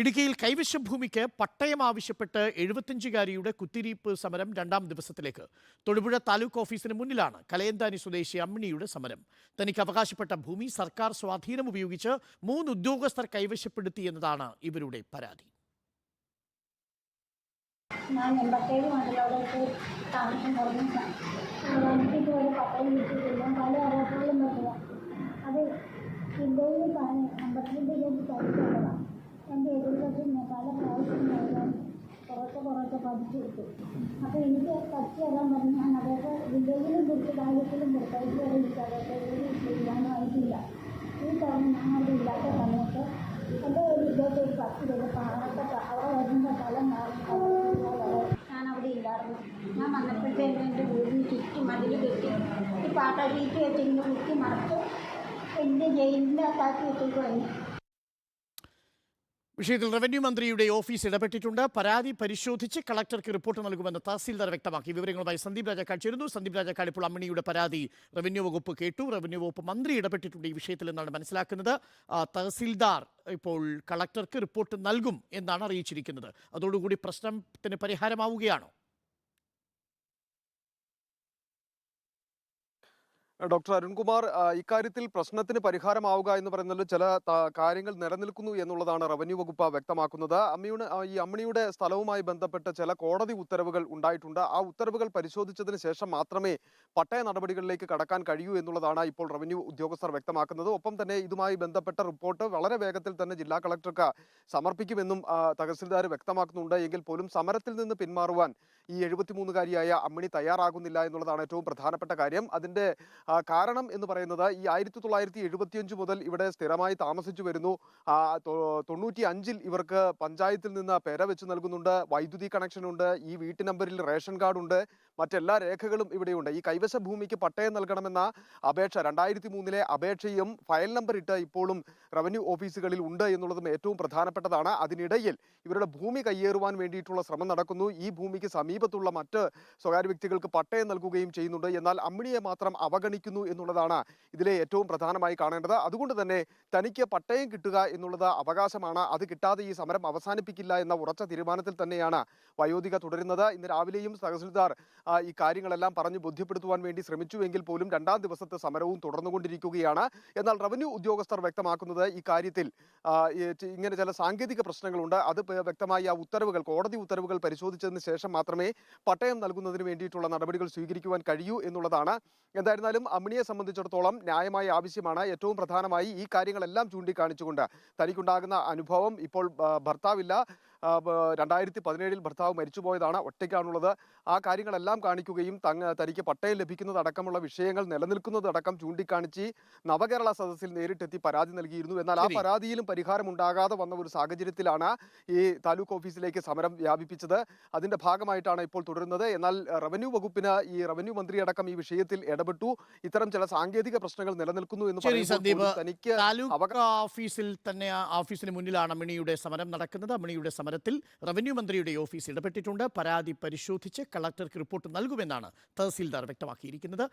ഇടുക്കിയിൽ കൈവശ ഭൂമിക്ക് പട്ടയം ആവശ്യപ്പെട്ട് എഴുപത്തിയഞ്ചുകാരിയുടെ കുത്തിരിപ്പ് സമരം രണ്ടാം ദിവസത്തിലേക്ക്. തൊടുപുഴ താലൂക്ക് ഓഫീസിന് മുന്നിലാണ് കലയന്താനി സ്വദേശി അമ്മിണിയുടെ സമരം. തനിക്ക് അവകാശപ്പെട്ട ഭൂമി സർക്കാർ സ്വാധീനം ഉപയോഗിച്ച് മൂന്ന് ഉദ്യോഗസ്ഥർ കൈവശപ്പെടുത്തി എന്നതാണ് ഇവരുടെ പരാതി. ഞാൻ എൺപത്തേഴ് മുതലോടൊക്കെ താമസം അത് പറഞ്ഞ് അമ്പത്തിരണ്ട് രൂപ പഠിക്കേണ്ടതാണ് എന്റെ എതിർവശം പല പ്രാവശ്യം ഞാൻ കൊടുത്തു. അപ്പോൾ എനിക്ക് പഠിച്ചു തരാൻ പറഞ്ഞ്. ഞാൻ അതൊക്കെ വില്ലേജിലും കൊടുത്ത് കാര്യത്തിലും കൊടുത്തു. എനിക്ക് അതൊക്കെ ആയിട്ടില്ല. ഈ തവണ അവിടെ ഇല്ലാത്ത സമയത്ത് എന്റെ ഒരു ഇതൊക്കെ ഒരു പത്ത് രൂപ പാറപ്പെട്ട അവിടെ വരുന്ന സ്ഥലം ഞാൻ അവിടെ ഇല്ലായിരുന്നു. ഞാൻ വന്നപ്പോഴത്തേക്കും എന്റെ വീടിന് ചുറ്റും മതിൽ കെട്ടി. ഈ പാട്ട ഷീറ്റ് കെട്ടി ഇങ്ങനെ കുത്തി മറച്ച് എന്റെ ജയിലിന്റെ അകത്താക്കി വെച്ചേക്കുവായിരുന്നു. വിഷയത്തിൽ റവന്യൂ മന്ത്രിയുടെ ഓഫീസ് ഇടപെട്ടിട്ടുണ്ട്. പരാതി പരിശോധിച്ച് കളക്ടർക്ക് റിപ്പോർട്ട് നൽകുമെന്ന് തഹസീൽദാർ വ്യക്തമാക്കി. വിവരങ്ങളുമായി സന്ദീപ് രാജാക്കാട് ചേരുന്നു. സന്ദീപ് രാജാക്കാട് ഇപ്പോൾ അമ്മിണിയുടെ പരാതി റവന്യൂ വകുപ്പ് കേട്ടു. റവന്യൂ വകുപ്പ് മന്ത്രി ഇടപെട്ടിട്ടുണ്ട് ഈ വിഷയത്തിൽ എന്നാണ് മനസ്സിലാക്കുന്നത്. തഹസീൽദാർ ഇപ്പോൾ കളക്ടർക്ക് റിപ്പോർട്ട് നൽകും എന്നാണ് അറിയിച്ചിരിക്കുന്നത്. അതോടുകൂടി പ്രശ്നത്തിന് പരിഹാരമാവുകയാണോ? ഡോക്ടർ അരുൺകുമാർ ഇക്കാര്യത്തിൽ പ്രശ്നത്തിന് പരിഹാരമാവുക എന്ന് പറയുന്നത് ചില കാര്യങ്ങൾ നിലനിൽക്കുന്നു എന്നുള്ളതാണ് റവന്യൂ വകുപ്പ് വ്യക്തമാക്കുന്നത്. അമ്മയുടെ ഈ അമ്മിണിയുടെ സ്ഥലവുമായി ബന്ധപ്പെട്ട് ചില കോടതി ഉത്തരവുകൾ ഉണ്ടായിട്ടുണ്ട്. ആ ഉത്തരവുകൾ പരിശോധിച്ചതിന് ശേഷം മാത്രമേ പട്ടയ നടപടികളിലേക്ക് കടക്കാൻ കഴിയൂ എന്നുള്ളതാണ് ഇപ്പോൾ റവന്യൂ ഉദ്യോഗസ്ഥർ വ്യക്തമാക്കുന്നത്. ഒപ്പം തന്നെ ഇതുമായി ബന്ധപ്പെട്ട റിപ്പോർട്ട് വളരെ വേഗത്തിൽ തന്നെ ജില്ലാ കളക്ടർക്ക് സമർപ്പിക്കുമെന്നും തഹസിൽദാർ വ്യക്തമാക്കുന്നുണ്ട്. എങ്കിൽ പോലും സമരത്തിൽ നിന്ന് പിന്മാറുവാൻ ഈ എഴുപത്തിമൂന്നുകാരിയായ അമ്മിണി തയ്യാറാകുന്നില്ല എന്നുള്ളതാണ് ഏറ്റവും പ്രധാനപ്പെട്ട കാര്യം. അതിന്റെ കാരണം എന്ന് പറയുന്നത് ഈ ആയിരത്തി തൊള്ളായിരത്തി എഴുപത്തിയഞ്ച് മുതൽ ഇവിടെ സ്ഥിരമായി താമസിച്ചു വരുന്നു. തൊണ്ണൂറ്റി അഞ്ചിൽ ഇവർക്ക് പഞ്ചായത്തിൽ നിന്ന് പേര വെച്ച് നൽകുന്നുണ്ട്. വൈദ്യുതി കണക്ഷൻ ഉണ്ട് ഈ വീട്ടു നമ്പറിൽ റേഷൻ കാർഡ് ഉണ്ട് മറ്റെല്ലാ രേഖകളും ഇവിടെയുണ്ട്. ഈ കൈവശ ഭൂമിക്ക് പട്ടയം നൽകണമെന്ന അപേക്ഷ രണ്ടായിരത്തി മൂന്നിലെ അപേക്ഷയും ഫയൽ നമ്പർ ഇട്ട് ഇപ്പോഴും റവന്യൂ ഓഫീസുകളിൽ ഉണ്ട് എന്നുള്ളതും ഏറ്റവും പ്രധാനപ്പെട്ടതാണ്. അതിനിടയിൽ ഇവരുടെ ഭൂമി കയ്യേറുവാൻ വേണ്ടിയിട്ടുള്ള ശ്രമം നടക്കുന്നു. ഈ ഭൂമിക്ക് സമീപത്തുള്ള മറ്റ് സ്വകാര്യ വ്യക്തികൾക്ക് പട്ടയം നൽകുകയും ചെയ്യുന്നുണ്ട്. എന്നാൽ അമ്മിണിയെ മാത്രം അവഗണിക്കുന്നു എന്നുള്ളതാണ് ഇതിലെ ഏറ്റവും പ്രധാനമായി കാണേണ്ടത്. അതുകൊണ്ട് തന്നെ തനിക്ക് പട്ടയം കിട്ടുക എന്നുള്ളത് അവകാശമാണ്. അത് കിട്ടാതെ ഈ സമരം അവസാനിപ്പിക്കില്ല എന്ന ഉറച്ച തീരുമാനത്തിൽ തന്നെയാണ് വയോധിക തുടരുന്നത്. ഇന്ന് രാവിലെയും തഹസിൽദാർ ഈ കാര്യങ്ങളെല്ലാം പറഞ്ഞു ബോധ്യപ്പെടുത്തുവാൻ വേണ്ടി ശ്രമിച്ചുവെങ്കിൽ പോലും രണ്ടാം ദിവസത്തെ സമരവും തുടർന്നുകൊണ്ടിരിക്കുകയാണ്. എന്നാൽ റവന്യൂ ഉദ്യോഗസ്ഥർ വ്യക്തമാക്കുന്നത് ഈ കാര്യത്തിൽ ഇങ്ങനെ ചില സാങ്കേതിക പ്രശ്നങ്ങളുണ്ട്. അത് വ്യക്തമായി ആ ഉത്തരവുകൾ കോടതി ഉത്തരവുകൾ പരിശോധിച്ചതിന് ശേഷം മാത്രമേ പട്ടയം നൽകുന്നതിന് വേണ്ടിയിട്ടുള്ള നടപടികൾ സ്വീകരിക്കുവാൻ കഴിയൂ എന്നുള്ളതാണ്. എന്തായിരുന്നാലും അമ്മിണിയെ സംബന്ധിച്ചിടത്തോളം ന്യായമായ ആവശ്യമാണ്. ഏറ്റവും പ്രധാനമായി ഈ കാര്യങ്ങളെല്ലാം ചൂണ്ടിക്കാണിച്ചുകൊണ്ട് തനിക്കുണ്ടാകുന്ന അനുഭവം ഇപ്പോൾ ഭർത്താവില്ല. രണ്ടായിരത്തി പതിനേഴിൽ ഭർത്താവ് മരിച്ചുപോയതാണ് ഒറ്റയ്ക്കാണുള്ളത്. ആ കാര്യങ്ങളെല്ലാം കാണിക്കുകയും തങ്ങ തനിക്ക് പട്ടയം ലഭിക്കുന്നതടക്കമുള്ള വിഷയങ്ങൾ നിലനിൽക്കുന്നതടക്കം ചൂണ്ടിക്കാണിച്ച് നവകേരള സദസ്സിൽ നേരിട്ടെത്തി പരാതി നൽകിയിരുന്നു. എന്നാൽ ആ പരാതിയിലും പരിഹാരം ഉണ്ടാകാതെ വന്ന ഒരു സാഹചര്യത്തിലാണ് ഈ താലൂക്ക് ഓഫീസിലേക്ക് സമരം വ്യാപിപ്പിച്ചത്. അതിന്റെ ഭാഗമായിട്ടാണ് ഇപ്പോൾ തുടരുന്നത്. എന്നാൽ റവന്യൂ വകുപ്പിന് ഈ റവന്യൂ മന്ത്രി അടക്കം ഈ വിഷയത്തിൽ ഇടപെട്ടു. ഇത്തരം ചില സാങ്കേതിക പ്രശ്നങ്ങൾ നിലനിൽക്കുന്നു എന്ന് പറയുമ്പോൾ തനിക്ക് ഓഫീസിൽ തന്നെ ആ ഓഫീസിന് മുന്നിലാണ് അമ്മിണിയുടെ സമരം നടക്കുന്നത്. അമ്മിണിയുടെ സമരത്തിൽ റവന്യൂ മന്ത്രിയുടെ ഓഫീസ് ഇടപെട്ടിട്ടുണ്ട്. പരാതി പരിശോധിച്ച് കളക്ടർക്ക് റിപ്പോർട്ട് നൽകുമെന്നാണ് തഹസീൽദാർ വ്യക്തമാക്കിയിരിക്കുന്നത്.